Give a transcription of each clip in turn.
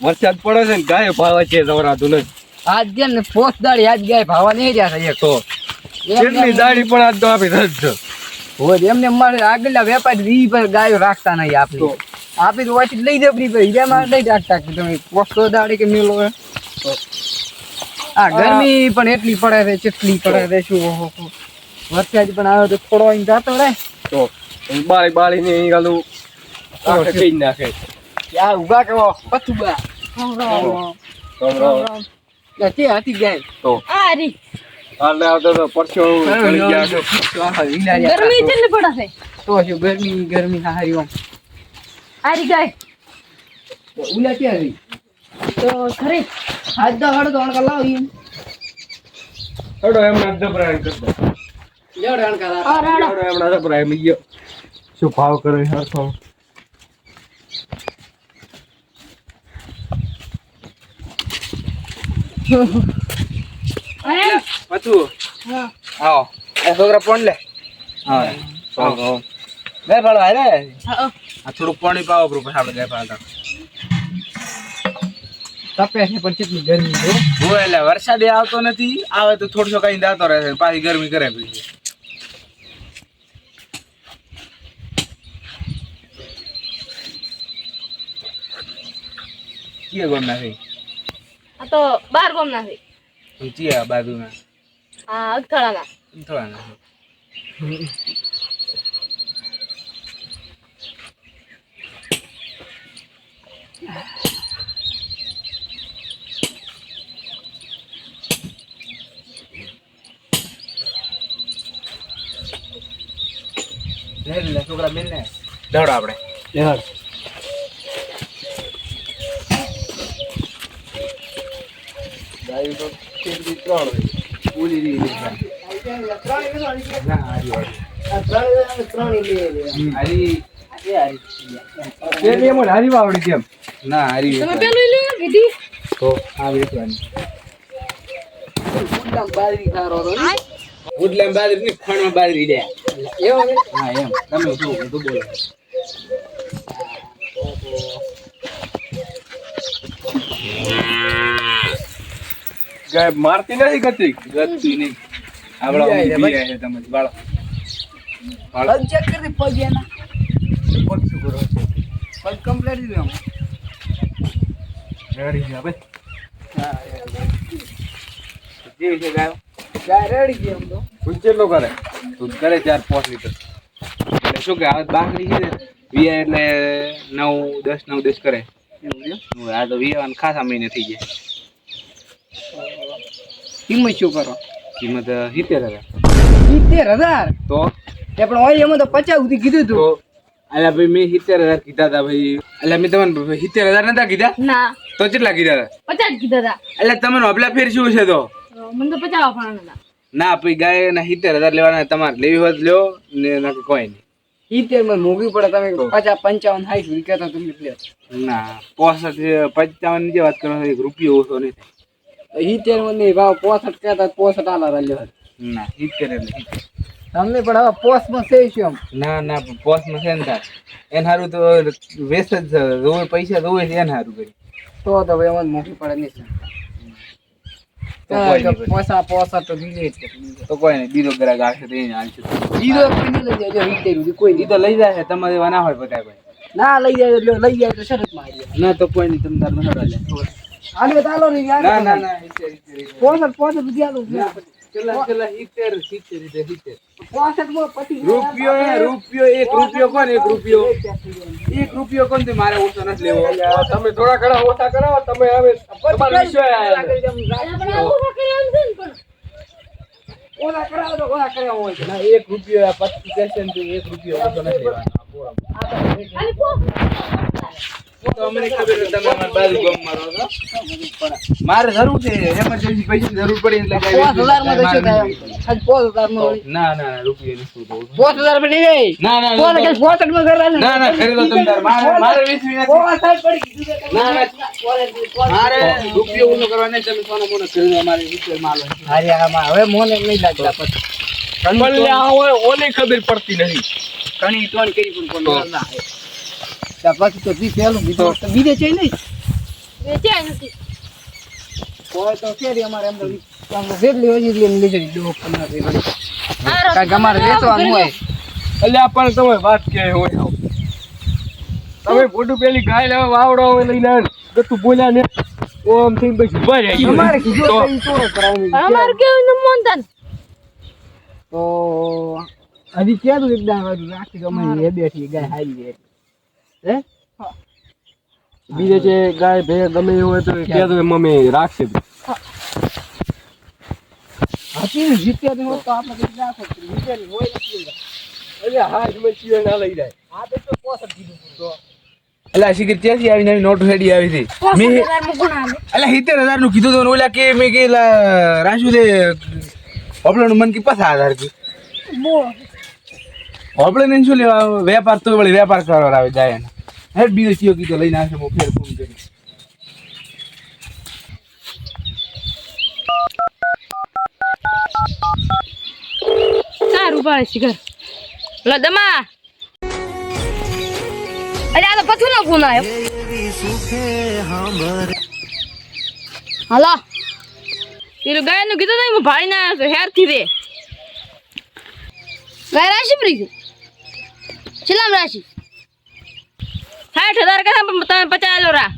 વરસાદ પડે છે ને ગાય ભાવે છે જવરાતું નથી આજ ગયા ને પોસ્ટ દાડી આજ ગાય ભાવા નહીં રહ્યા છે તો. કેટલી દાડી પણ આજ તો આપી રજ છે હોય એમને મારે આગળના વેપારી ઈ પર ગાયો રાખતા નહીં આપણે આપી તો વાંચી લઈ દે પર હીરા માં નહીં રાખતા કે તમે પોસ્ટો દાડી કે મેલો આ ગરમી પણ એટલી પડે છે કેટલી પડે છે શું વરસાદ પણ આવ્યો તો થોડો અહીં જાતો રહે. તો? બાળી બાળી ને ગાલું આખે કઈ નાખે. આ ઊભા કરો. પથુબા રામ. રામ. તે હતી ગાય. તો. આરી. હાલે આવતો તો પરસો ગળી ગયા છે. ગરમી કેટલી પડે છે તો શું ગરમી ગરમી હારી આમ આરી ગાય. ઉલા ક્યાં રહી? તો ખરી હાથ દા હળ દોણ કલાવ ઈ હેડો એમના જબરાઈ કરતો. લેવડ હણ કરા. આ હેડો ગયો. શું ભાવ કરે હરખો? હા. આવો. એ છોકરા પોણ લે. હા. હારે હા, આ થોડું પાણી પાવો પ્રો પછી આપણે ગાય પાડતા તપે છે પણ કેટલી ગરમી છે હું એટલે વરસાદ આવતો નથી આવે તો થોડસો કઈ દાતો રહે પાછી ગરમી કરે પછી. કીએ ગોમ નથી આ તો બાર ગામ ના છે ચીયા બાજુના? આ લે લે છોકરા બેન ને. દોડો આપણે. ગાય તો કેટલી ત્રણ હોય. પૂરી રહી હારી વાવડી કેમ ના હારી તો આ વેચવાની. ઉડલામ બાજરી ની ખણમાં બાજરી દે. હા એમ. તમે શું બોલો. ગાય મારતી નથી ગતિ? ગતું નહીં. આપડા બિયા છે તમે બાળો બાળો ચેક કરી પગ એના. પગ શું કરો? પગ કમ્પ્લીટ દીધું રેડી ગયા ભાઈ. છે ગાયો? ગાય રેડી ગઈ આમ તો. તું કેટલો કરે? દૂધ કરે ચાર પાંચ લીટર. એટલે શું કે આ બાકરી છે ને વીયા એટલે નવ દસ નવ દસ કરે. આ તો વીયા ખાસા મહિને થઈ ગયા. કિંમત શું કરો? કિંમત સિત્તેર હજાર. સિત્તેર હજાર? તો? એ પણ હોય એમાં તો પચાસ સુધી કીધું તું. અલ્યા ભાઈ મેં સિત્તેર હજાર કીધા હતા ભાઈ. એટલે મેં તમને સિત્તેર હજાર નતા કીધા? ના. તો કેટલા કીધા હતા પચાસ કીધા હતા એટલે તમને હપલા ફેર શું છે તો? મને તો પચાસ આપવાના હતા. ના પછી ગાય ના સિત્તેર હજાર લેવાના તમારે લેવી હોય લ્યો ને નકર કોઈ નહીં. સિત્તેરમાં મોંઘી પડે તમે પચાસ પંચાવન સાઈઠ સુધી કહેતા તમે ના પોસઠ પંચાવનની જે વાત કરો એક રૂપિયો ઓછો નહીં માં નહીં ભાવ પોસઠ કહેતા પોસઠ આલા લ્યો ના હિતેર એટલે તમને પણ હવે પોસમાં માં છે શું એમ? ના ના પોસમાં છે ને તાર. એને સારું તો વેસ્ટ જ છે પૈસા જોવે છે એને સારું કરી. તો તો ભાઈ એમાં મોકલી પડે નહીં. પોસા પોસા તો દીધે જ છે. તો કોઈ નહીં બીજો ગ્રાહક આવશે તો એને હાલશે. બીજો કોઈ લઈ જાય સુધી કોઈ નહીં તો લઈ જાય તમારે એવા ના હોય બધા કોઈ ના લઈ જાય લઈ જાય તો શરતમાં ના તો કોઈ નહીં તમે તાર લે. હાલે ચાલો ને યાર ના ના ના સિત્તેર સિત્તેર સિત્તેર. પોસઠ પોસઠ સુધી આલો છેલ્લા છેલ્લા સિત્તેર સિત્તેર સિત્તેર પોસઠમાં પતી રૂપિયો રૂપિયો એક રૂપિયો કોણ એક રૂપિયો? એક રૂપિયો કોણ તે મારે ઓછો નથી લેવો. તમે થોડા ઘણા ઓછા કરાવો તમે હવે તમારો વિષય ઓલા કરાવો તો ઓલા કરાવો હોય ના એક રૂપિયો પચીસ એક રૂપિયો ઓછો નથી લેવાનો. મારે જરૂર છે એમરજન્સી પૈસા જરૂર પડી એટલે પાંચ હજારમાં? આજ પાંચ હજારમાં ના ના રૂપિયા રૂપિયો નથી પાંચ હજારમાં નહીં. ના ના પાંચ ના. માં કરવા? ના ના ખરીદો તમે મારે મારે કીધું ના મારે રૂપિયો ઊંધો કરવા નહીં તમે સોનો મોનો ખરીદો મારે વિશે માલ. અરે આમાં હવે મોને નહીં લાગતા પછી. ઓલી ખબર પડતી નથી. ઘણી ટોન કરી પણ ના આવે. તો દી પહેલું બીજો તો? બીજે છે નહીં. વેચાય નથી. કોઈ તો ફેરી અમારે એમ તો તો જેટલી હોય એટલી એમ લીધેલી ડોક પંદર જેટલી. આ કારણ કે અમારે વેચવાનું હોય. એટલે આ પણ તમે વાત કે હોય તમે ફોટો પેલી ગાય લેવા વાવડો હોય લઈને ગતું બોલ્યા ને ઓમ થઈને પછી ગયા. અમારે કીધું તો? તો અમારે કેવું ને મોનતા તો હજી ક્યાં એક એકદમ રાખી તો અમે એ બેઠી ગાય હારી જાય. હે? બીજે જે ગાય ભે ગમે એવું હોય તો કે તો મમ્મી રાખશે. ને જીત્યા તો આપણે કંઈક રાખો હોય નથી એટલે હા જ મેં ચીવે ના લઈ જાય. આ તો કીધું તો. શીખર ત્યાંથી આવી? નવી નોટ આવી હતી. મેં? એટલે સિત્તેર હજારનું કીધું હતું ને ઓલા કે મેં કે રાશુ દે હોપલાનું મન કે પાછા હજાર કે બો. હોપલે ને શું લેવા વેપાર તો વળી વેપાર કરવા આવે જાય એને. હેડ બીજો ચિયો કીધો, લઈને આવશે, હું ફેર ફોન કરીશ. સારું ભાઈ શિખર લો, દમા. અરે, આ તો પછું નો ફોન આવ્યો. હલો. પેલું ગાયનું કીધું હતું હું ભાઈ ના આવ્યો છું હેરથી રે. ગાય રાશિ પડી છે છેલ્લામ રાશિ. સાઠ હજાર કથા તમે પચાસ લો રા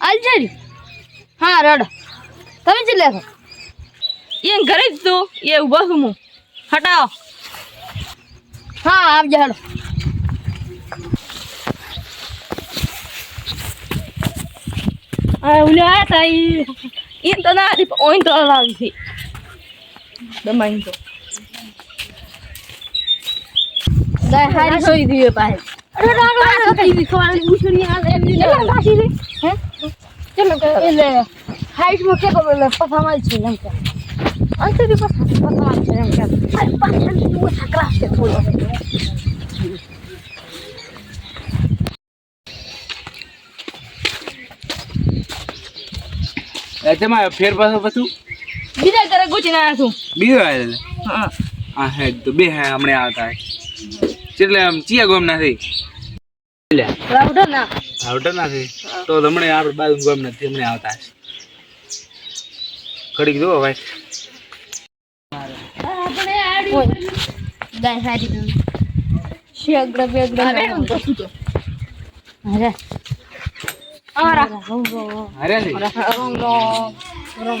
અલજરી? હા રડ. તમે ચીલે છો? એ ઘરે જ તું એ ઊભો છું હું. હટાવો. હા આવજે હડો આ ઉલે આયા તા એ તો ના ઓઈન તો લાવી હતી. દમાઈન તો. ગાય હારી સોઈ દીવે પાસે અરે રાગલા થઈ ખવાલી ઉછળી આ એમ દી લે પાછી રે હે? ચલો એટલે હાઈટમાં કે પથામાં છે એમ કે. અંતે દી છે એમ કે. પાછળ ઓછા ક્લાસ છે થોડો. એ તેમાં ફેર પાછો પાછું? બીજા ઘરે ગુચી ના છું. બીજો હા. હા હે તો બે હે હમણાં આવતા હે. એટલે આમ ચિયા ગોમ નથી રાવડો ના આવતા નથી તો તમને આપણે બાજુ ગોમ નથી તમને આવતા છે ઘડીક જુઓ ભાઈ. આપણે આડી ગાય હારી શેગ્ર બેગ્ર અરે અરે રોમ રોમ રોમ રોમ રોમ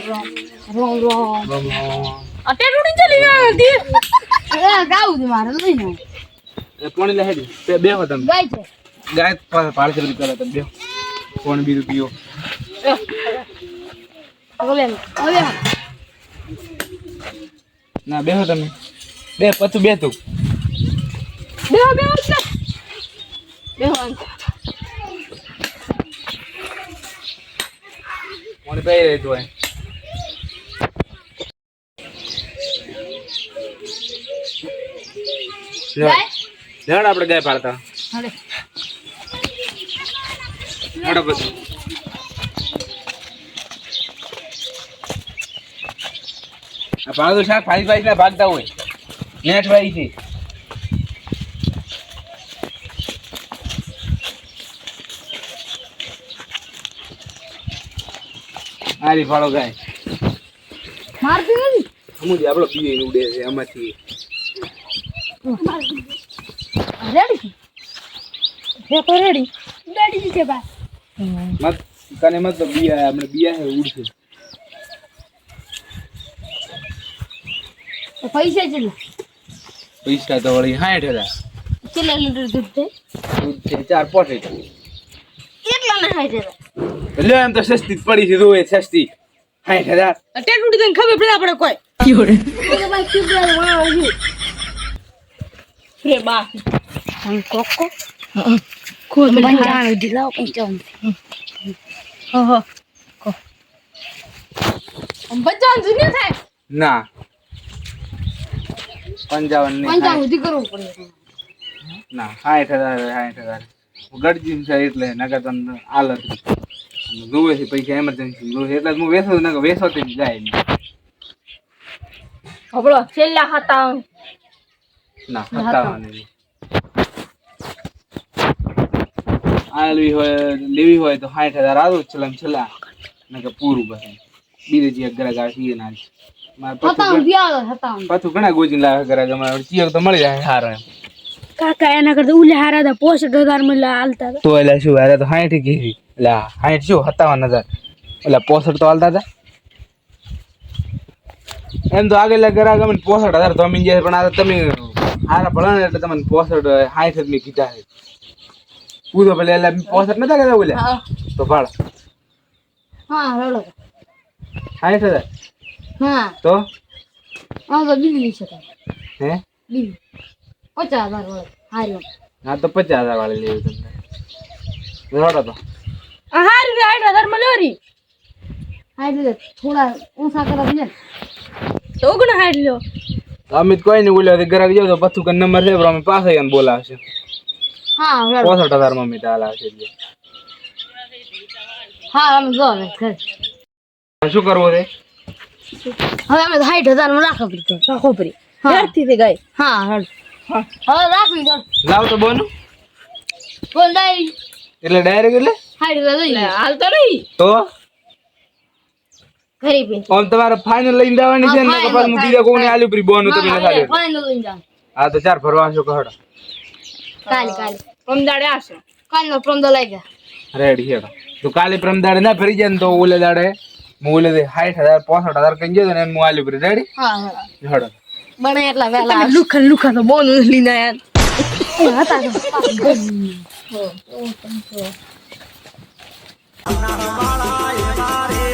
રોમ રોમ રોમ અટે રૂડી ચલી ગયો દી એ ગાઉ મારે લઈને. એ પોણી લે હેડી. બે હો તમે. ગાય છે. ગાય પાસે છે કરો તમે? બે પોણી બીજું પીઓ. ના બેહો તમે. બે પછી બે તું બે બે બે બેહો પોણી બે તું ગાય? લેવડ આપણે ગાય પાડતા. પછી આ પાડો શાક ફાઈ ફાઈ ના ભાગતા હોય. નેટ ભાઈ થી આરી ફાળો ગાય. મારતી નથી? અમુજી આપણો બીએ ઉડે છે આમાંથી. રેડી છે? તો રેડી? રેડી છે બસ. મત કને મત તો બિયા આપણે બિયા હે ઉડશે પૈસા ચેલા પૈસા તો વળી સાઠ હજાર. કેટલા લીટર દૂધ છે? દૂધ છે ચાર પોટ એટલા ને હાઈ જરા લે એમ તો સસ્તી જ પડી છે રોય સસ્તી. સાઠ હજાર. અટે ટૂટી તને ખબર પડે આપણે કોઈ ઓકે ભાઈ વાળો આવી રે બા. હમ કોકો કો પંચાણું દિલાવ પંચાણું ઓહો કો પંચાવન સુધી થાય ના પંચાવન પંચાવન સુધી કરવું પડે ના સાઠ હજાર સાઠ હજાર ગરજી છે એટલે નગર તમને આલત જોવે છે પૈસા એમરજન્સી જોવે એટલે હું વેસો નગર વેસો તે જાય નહીં હબળો છેલ્લા હતા ના હતા નહીં. આલવી હોય લેવી હોય તો સાઠ હજાર આવું છેલ્લા છેલ્લા. નકર પૂરું બસ બીજે જે ગ્રાહક આવશે એ ના પાછું પાછું ઘણા ગોજી લાવે ગ્રાહક અમારે ચિયર તો મળી જાય હારા કાકા એના કરતા ઉલે હારા હતા પોસઠ હજારમાં હાલતા તો એટલે શું હારા તો સાઠ કીધી એટલે સાઠ શું સત્તાવન હજાર. એટલે પોસઠ તો હાલતા હતા. એમ તો આગળ ગરા ગમે પોસઠ હજાર તો અમીન જાય પણ આ તો તમે હારા ભણા એટલે તમને પોસઠ સાઠ જ મેં કીધા છે. પૂરો પેલા એટલે પોસઠ નતા કહેતા બોલ્યા તો ભાડ હા રડો. સાઠ હજાર હા. તો? હા તો બીજી છે હે? બીજી. પચાસ હજાર વાળો. હારી. હા તો પચાસ હજાર વાળી લેવી તમને. રોડો તો. હારી સાઠ હજારમાં લોરી હારી થોડા ઊંચા કરા છે તો ઓગણ હારી લ્યો. અમિત કોઈ નહીં બોલ્યો ગ્રાહક જાવ તો કે નંબર છે પણ અમે પાસે બોલાવશે. હા પોસઠ હજારમાં અમિત હાલ આવશે હા અમે જો હવે ઘરે. શું કરવું છે? હવે અમે સાઠ હજારમાં રાખો પડી રાખો પડી. હેરથી તે ગઈ હા હેડ હવે રાખવી દો લાવ તો બોનું. બોલ ડાયરી એટલે ડાયરેક્ટ એટલે? સાઠ હજાર લઈ હાલ તો નહીં. તો? તમારે ફાઇનલ લઈને જવાની છે ને હા, કે પછી હું બીજા કોઈને આલ્યું પરી બોનું તમે ફાઇનલ લઈ જાઓ. હા તો ચાર ફરવા આવશો કહડો કાલે કાલે. પ્રમદાડે આવશે. કાલનો પ્રમદો લઈ જા રેડી હેડો તો. કાલે પ્રમદાડે ના ફરી જાય ને તો ઓલે દાડે હું ઓલે દે સાઠ હજાર પોસઠ હજાર કઈ ગયો ને હું આલ્યું પરી રેડી હા હા. હેડો બને એટલા વેલા લુખન લુખન તો બોનું લઈને આયા. હતા વાળા એ મારે